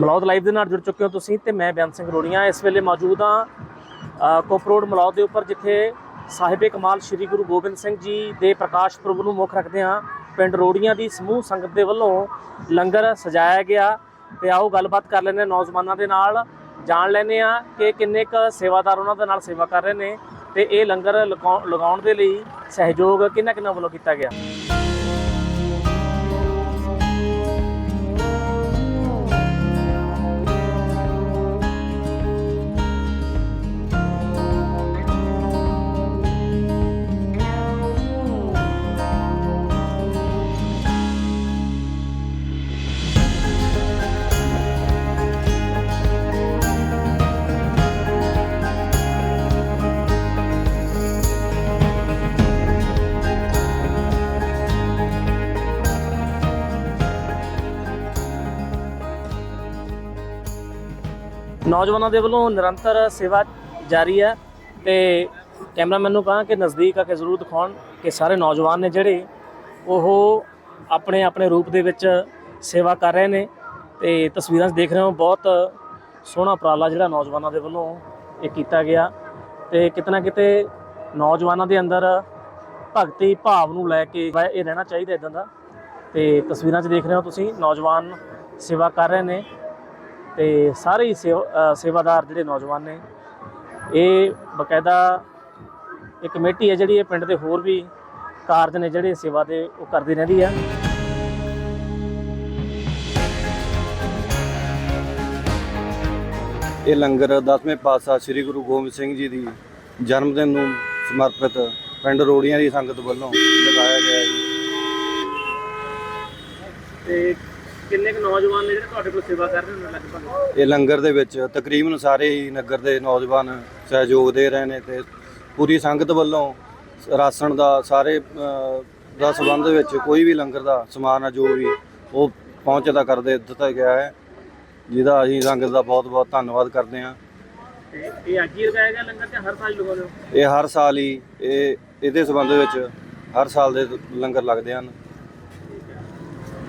Malaud live ਦੇ ਨਾਲ ਜੁੜ ਚੁੱਕੇ ਹੋ ਤੁਸੀਂ ਤੇ ਮੈਂ ਬਿਆਨ ਸਿੰਘ ਰੋੜੀਆਂ। ਇਸ ਵੇਲੇ ਮੌਜੂਦ ਹਾਂ ਕੋਪਰੋਡ ਮਲੌਦ ਦੇ ਉੱਪਰ, ਜਿੱਥੇ ਸਾਹਿਬੇ ਕਮਾਲ ਸ੍ਰੀ ਗੁਰੂ ਗੋਬਿੰਦ ਸਿੰਘ ਜੀ ਦੇ ਪ੍ਰਕਾਸ਼ ਪੁਰਬ ਨੂੰ ਮੁੱਖ ਰੱਖਦੇ ਹਾਂ। ਪਿੰਡ ਰੋੜੀਆਂ ਦੀ ਸਮੂਹ ਸੰਗਤ ਦੇ ਵੱਲੋਂ ਲੰਗਰ ਸਜਾਇਆ ਗਿਆ ਤੇ ਆਓ ਗੱਲਬਾਤ ਕਰ ਲੈਂਦੇ ਹਾਂ ਨੌਜਵਾਨਾਂ ਦੇ ਨਾਲ। ਜਾਣ ਲੈਂਦੇ ਆ ਕਿ ਕਿੰਨੇ ਕ ਸੇਵਾਦਾਰ ਉਹਨਾਂ ਦੇ ਨਾਲ ਸੇਵਾ ਕਰ ਰਹੇ ਨੇ ਤੇ ਇਹ ਲੰਗਰ ਲਗਾਉ- ਲਗਾਉਣ ਦੇ ਲਈ ਸਹਿਯੋਗ ਕਿੰਨਾ ਕਿੰਨਾ ਵੱਲੋਂ ਕੀਤਾ ਗਿਆ। ਨੌਜਵਾਨਾਂ ਦੇ ਵੱਲੋਂ ਨਿਰੰਤਰ ਸੇਵਾ ਜਾਰੀ ਹੈ ਤੇ ਕੈਮਰਾਮੈਨ ਨੂੰ ਕਹਾਂ ਕਿ ਨਜ਼ਦੀਕ ਆ ਕੇ ਜ਼ਰੂਰ ਦਿਖਾਉਣ ਕਿ ਸਾਰੇ ਨੌਜਵਾਨ ਨੇ ਜਿਹੜੇ ਉਹ ਆਪਣੇ ਆਪਣੇ ਰੂਪ ਦੇ ਵਿੱਚ ਸੇਵਾ ਕਰ ਰਹੇ ਨੇ ਤੇ ਤਸਵੀਰਾਂ 'ਚ ਦੇਖ ਰਹੇ ਹੋ, ਬਹੁਤ ਸੋਹਣਾ ਉਪਰਾਲਾ ਜਿਹੜਾ ਨੌਜਵਾਨਾਂ ਦੇ ਵੱਲੋਂ ਇਹ ਕੀਤਾ ਗਿਆ ਤੇ ਕਿਤਨਾ ਕਿਤੇ ਨੌਜਵਾਨਾਂ ਦੇ ਅੰਦਰ ਭਗਤੀ ਭਾਵ ਨੂੰ ਲੈ ਕੇ ਇਹ ਰਹਿਣਾ ਚਾਹੀਦਾ ਇਦਾਂ ਦਾ ਤੇ ਤਸਵੀਰਾਂ 'ਚ ਦੇਖ ਰਹੇ ਹੋ ਤੁਸੀਂ, ਨੌਜਵਾਨ ਸੇਵਾ ਕਰ ਰਹੇ ਨੇ ਤੇ ਸਾਰੇ ਹੀ ਸੇਵਾਦਾਰ ਜਿਹੜੇ ਨੌਜਵਾਨ ਨੇ ਇਹ ਬਕਾਇਦਾ ਇੱਕ ਕਮੇਟੀ ਹੈ ਜਿਹੜੀ ਇਹ ਪਿੰਡ ਦੇ ਹੋਰ ਵੀ ਕਾਰਜ ਨੇ ਜਿਹੜੇ ਸੇਵਾ ਦੇ ਉਹ ਕਰਦੀ ਰਹਿੰਦੀ ਆ। ਇਹ ਲੰਗਰ 10ਵੇਂ ਪਾਤਸ਼ਾਹ ਸ੍ਰੀ ਗੁਰੂ ਗੋਬਿੰਦ ਸਿੰਘ ਜੀ ਦੀ ਜਨਮ ਦਿਨ ਨੂੰ ਸਮਰਪਿਤ ਪਿੰਡ ਰੋੜੀਆਂ ਦੀ ਸੰਗਤ ਵੱਲੋਂ ਲਗਾਇਆ ਗਿਆ ਹੈ। ਜੀ ਤੇ ਕਿੰਨੇ ਕੁ ਨੌਜਵਾਨ ਨੇ ਜਿਹੜੇ ਤੁਹਾਡੇ ਕੋਲ ਸੇਵਾ ਕਰ ਰਹੇ ਨੇ ਲਗਭਗ? ਇਹ ਲੰਗਰ ਦੇ ਵਿੱਚ ਤਕਰੀਬਨ ਸਾਰੇ ਹੀ ਨਗਰ ਦੇ ਨੌਜਵਾਨ ਸਹਿਯੋਗ ਦੇ ਰਹੇ ਨੇ ਤੇ ਪੂਰੀ ਸੰਗਤ ਵੱਲੋਂ ਰਾਸ਼ਨ ਦਾ ਸਾਰੇ ਅ, ਦਾ ਸੰਬੰਧ ਵਿੱਚ ਕੋਈ ਵੀ ਲੰਗਰ ਦਾ ਸਮਾਨ ਆ ਜੋ ਵੀ ਉਹ ਪਹੁੰਚਦਾ ਕਰਦੇ ਦਿੱਤਾ ਗਿਆ ਹੈ। ਜਿਹਦਾ ਅਸੀਂ ਸੰਗਤ ਦਾ ਬਹੁਤ ਬਹੁਤ ਧੰਨਵਾਦ ਕਰਦੇ ਹਾਂ। ਤੇ ਇਹ ਅੱਜ ਹੀ ਲਗਾਇਆ ਗਿਆ ਲੰਗਰ ਤੇ ਹਰ ਸਾਲ ਲਗਾਉਂਦੇ ਹੋ? ਇਹ ਹਰ ਸਾਲ ਹੀ ਇਹ ਇਹਦੇ ਸੰਬੰਧ ਵਿੱਚ ਹਰ ਸਾਲ ਦੇ ਲੰਗਰ ਲੱਗਦੇ ਹਨ।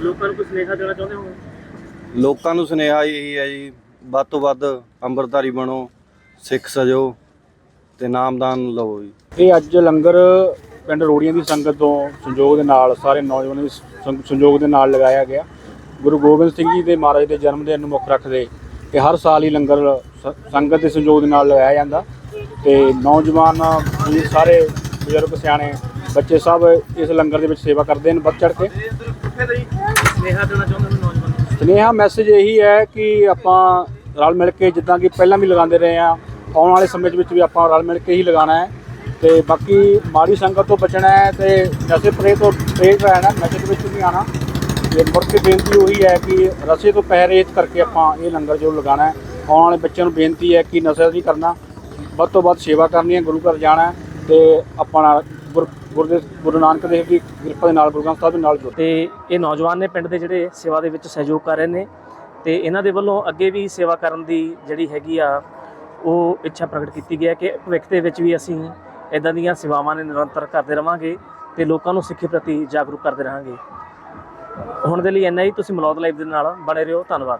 ਲੋਕਾਂ ਨੂੰ ਸੁਨੇਹਾ ਦੇਣਾ ਚਾਹੁੰਦੇ ਹੋ? ਲੋਕਾਂ ਨੂੰ ਸੁਨੇਹਾ ਇਹੀ ਹੈ ਜੀ ਵੱਧ ਤੋਂ ਵੱਧ ਅੰਮ੍ਰਿਤਧਾਰੀ ਬਣੋ ਸਿੱਖ ਸਜੋ ਤੇ ਨਾਮਦਾਨ ਲਵੋ ਜੀ। ਇਹ ਅੱਜ ਲੰਗਰ ਪਿੰਡ ਰੋੜੀਆਂ ਦੀ ਸੰਗਤ ਤੋਂ ਸੰਯੋਗ ਦੇ ਨਾਲ ਸਾਰੇ ਨੌਜਵਾਨਾਂ ਦੇ ਸੰ- ਸੰਯੋਗ ਦੇ ਨਾਲ ਲਗਾਇਆ ਗਿਆ। ਗੁਰੂ ਗੋਬਿੰਦ ਸਿੰਘ ਜੀ ਦੇ ਮਹਾਰਾਜ ਦੇ ਜਨਮ ਦਿਨ ਨੂੰ ਮੁੱਖ ਰੱਖਦੇ ਇਹ ਹਰ ਸਾਲ ਹੀ ਲੰਗਰ ਸ- ਸੰਗਤ ਦੇ ਸੰਯੋਗ ਦੇ ਨਾਲ ਲਗਾਇਆ ਜਾਂਦਾ ਤੇ ਨੌਜਵਾਨ ਵੀ ਸਾਰੇ ਬਜ਼ੁਰਗ ਸਿਆਣੇ ਬੱਚੇ ਸਭ ਇਸ ਲੰਗਰ ਦੇ ਵਿੱਚ ਸੇਵਾ ਕਰਦੇ ਨੇ ਵੱਧ ਚੜ ਕੇ। ਸੁਨੇਹਾ ਦੇਣਾ ਚਾਹੁੰਦੇ ਹੋ ਨੌਜਵਾਨਾਂ ਨੂੰ? ਸੁਨੇਹਾ ਮੈਸੇਜ ਇਹੀ ਹੈ ਕਿ ਆਪਾਂ ਰਲ ਮਿਲ ਕੇ ਜਿੱਦਾਂ ਕਿ ਪਹਿਲਾਂ ਵੀ ਲਗਾਉਂਦੇ ਰਹੇ ਆ ਆਉਣ ਵਾਲੇ ਸਮੇਂ ਦੇ ਵਿੱਚ ਵੀ ਆਪਾਂ ਰਲ ਮਿਲ ਕੇ ਹੀ ਲਗਾਉਣਾ ਹੈ। ਤੇ ਬਾਕੀ ਮਾੜੀ ਸੰਗਤ ਤੋਂ ਬਚਣਾ ਹੈ ਤੇ ਨਸ਼ੇ ਪਰੇ ਤੋਂ ਪਰਹੇਜ਼ ਰਹਿਣਾ ਨਸ਼ੇ ਦੇ ਵਿੱਚ ਨਹੀਂ ਆਣਾ ਤੇ ਮੁੜ ਕੇ ਬੇਨਤੀ ਉਹੀ ਹੈ ਕਿ ਰਸੇ ਤੋਂ ਪਹਿਰੇਜ਼ ਕਰਕੇ ਆਪਾਂ ਇਹ ਲੰਗਰ ਜੋ ਲਗਾਉਣਾ ਹੈ। ਆਉਣ ਵਾਲੇ ਬੱਚਿਆਂ ਨੂੰ ਬੇਨਤੀ ਹੈ ਕਿ ਨਸ਼ਾ ਨਹੀਂ ਕਰਨਾ। ਵੱਧ ਤੋਂ ਵੱਧ ਸੇਵਾ ਕਰਨੀ ਹੈ ਗੁਰੂ ਘਰ ਜਾਣਾ ਤੇ ਆਪਣਾ ਗੁਰਦੇ ਗੁਰੂ ਨਾਨਕ ਦੇਵ ਦੀ ਕਿਰਪਾ ਦੇ ਨਾਲ, ਗੁਰੂ ਗ੍ਰੰਥ ਸਾਹਿਬ ਦੇ ਨਾਲ ਜੁੜ ਤੇ ਇਹ ਨੌਜਵਾਨ ਨੇ ਪਿੰਡ ਦੇ ਜਿਹੜੇ ਸੇਵਾ ਦੇ ਵਿੱਚ ਸਹਿਯੋਗ ਕਰ ਰਹੇ ਨੇ ਤੇ ਇਹਨਾਂ ਦੇ ਵੱਲੋਂ ਅੱਗੇ ਵੀ ਸੇਵਾ ਕਰਨ ਦੀ ਜਿਹੜੀ ਹੈਗੀ ਆ, ਉਹ ਇੱਛਾ ਪ੍ਰਗਟ ਕੀਤੀ ਗਈ ਹੈ ਕਿ ਭਵਿੱਖ ਦੇ ਵਿੱਚ ਵੀ ਅਸੀਂ ਇਦਾਂ ਦੀਆਂ ਸੇਵਾਵਾਂ ਨੇ ਨਿਰੰਤਰ ਕਰਦੇ ਰਵਾਂਗੇ ਤੇ ਲੋਕਾਂ ਨੂੰ ਸਿੱਖੀ ਪ੍ਰਤੀ ਜਾਗਰੂਕ ਕਰਦੇ ਰਹਾਂਗੇ। ਹੁਣ ਦੇ ਲਈ ਇੰਨਾ ਹੀ, ਤੁਸੀਂ ਮਲੌਦ ਲਾਈਵ ਦੇ ਨਾਲ ਬਣੇ ਰਹੋ, ਧੰਨਵਾਦ।